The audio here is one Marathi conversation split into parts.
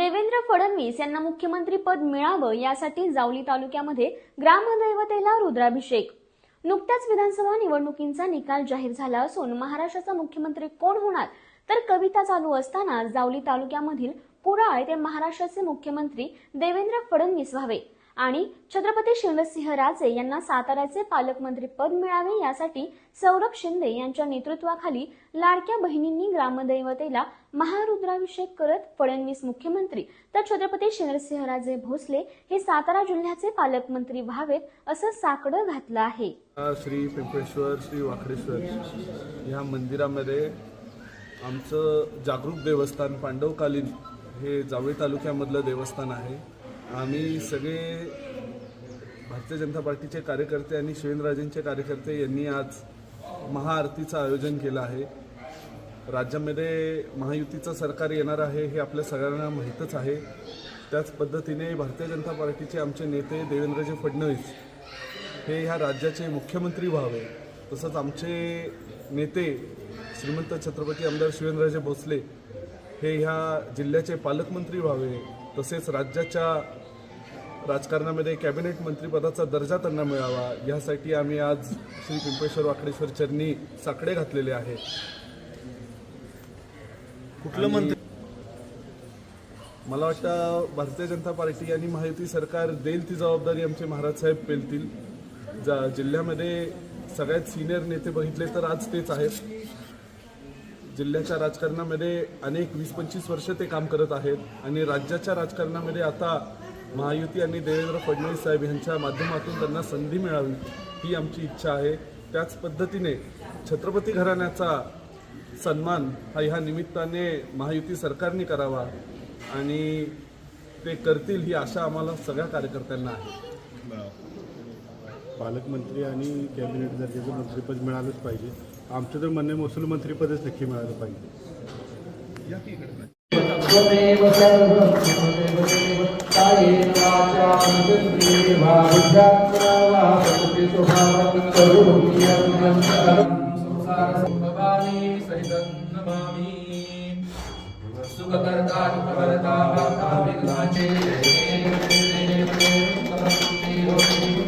देवेंद्र फडणवीस यांना मुख्यमंत्री पद मिळावं यासाठी जावली तालुक्यामध्ये ग्रामदैवतेला रुद्राभिषेक. नुकत्याच विधानसभा निवडणुकींचा निकाल जाहीर झाला असून महाराष्ट्राचा मुख्यमंत्री कोण होणार? तर कविता चालू असताना जावली तालुक्यामधील पुराळ ते महाराष्ट्राचे मुख्यमंत्री देवेंद्र फडणवीस व्हावे. आणि छत्रपती शिवसिंह राजे यांना साताऱ्याचे पालकमंत्री पद मिळावे यासाठी सौरभ शिंदे यांच्या नेतृत्वाखाली लाडक्या बहिणींनी ग्रामदैवतेला महारुद्राभिषेक करत फडणवीस मुख्यमंत्री तर छत्रपती शिवसिंहराजे भोसले हे सातारा जिल्ह्याचे पालकमंत्री व्हावेत असं साकडं घातलं आहे. श्री पिंपळेश्वर श्री वाकडेश्वर या मंदिरामध्ये आमचं जागरूक देवस्थान पांडवकालीन हे जावळी तालुक्यामधलं देवस्थान आहे. आम्ही सगळे भारतीय जनता पार्टीचे कार्यकर्ते आणि शिवेंद्रराजेंचे कार्यकर्ते यांनी आज महाआरतीचं आयोजन केलं आहे. राज्यामध्ये महायुतीचं सरकार येणार आहे हे आपल्या सगळ्यांना माहीतच आहे. त्याच पद्धतीने भारतीय जनता पार्टीचे आमचे नेते देवेंद्रजी फडणवीस हे ह्या राज्याचे मुख्यमंत्री व्हावे. तसंच आमचे नेते श्रीमंत छत्रपती आमदार शिवेंद्रराजे भोसले हे ह्या जिल्ह्याचे पालकमंत्री व्हावे. तसेच राज्याच्या राजकारणामध्ये कॅबिनेट मंत्रिपदाचा दर्जा त्यांना मिळावा यासाठी आम्ही आज श्री पिंपेश्वर वाकडेश्वर चरणी साकडे घातलेले आहेत कुठलं मंत्री? मला वाटतं भारतीय जनता पार्टी आणि महायुती सरकार देईल ती जबाबदारी आमचे महाराज साहेब पेलतील. जा जिल्ह्यामध्ये सगळ्यात सिनियर नेते बघितले तर आज तेच आहेत. जिल्ह्याच्या राजकारणामध्ये अनेक वीस पंचवीस वर्ष ते काम करत आहेत आणि राज्याच्या राजकारणामध्ये आता महायुती आणि देवेंद्र फडणवीस साहेब यांच्या माध्यमातून त्यांना संधी मिळावी ही आमची इच्छा आहे. त्याच पद्धतीने छत्रपती घराण्याचा सन्मान हा ह्या निमित्ताने महायुती सरकारने करावा आणि ते करतील ही आशा आम्हाला सगळ्या कार्यकर्त्यांना आहे. पालकमंत्री आणि कॅबिनेट दर्जाचं मंत्रीपद मिळालंच पाहिजे. आमचं तर म्हणणे महसूल मंत्रीपदच नक्की मिळालं पाहिजे.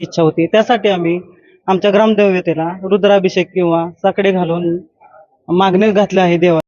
इच्छा होती. त्यासाठी आम्ही आमच्या ग्रामदेवतेला रुद्राभिषेक किंवा साकडे घालून मागणं घातलं आहे देवा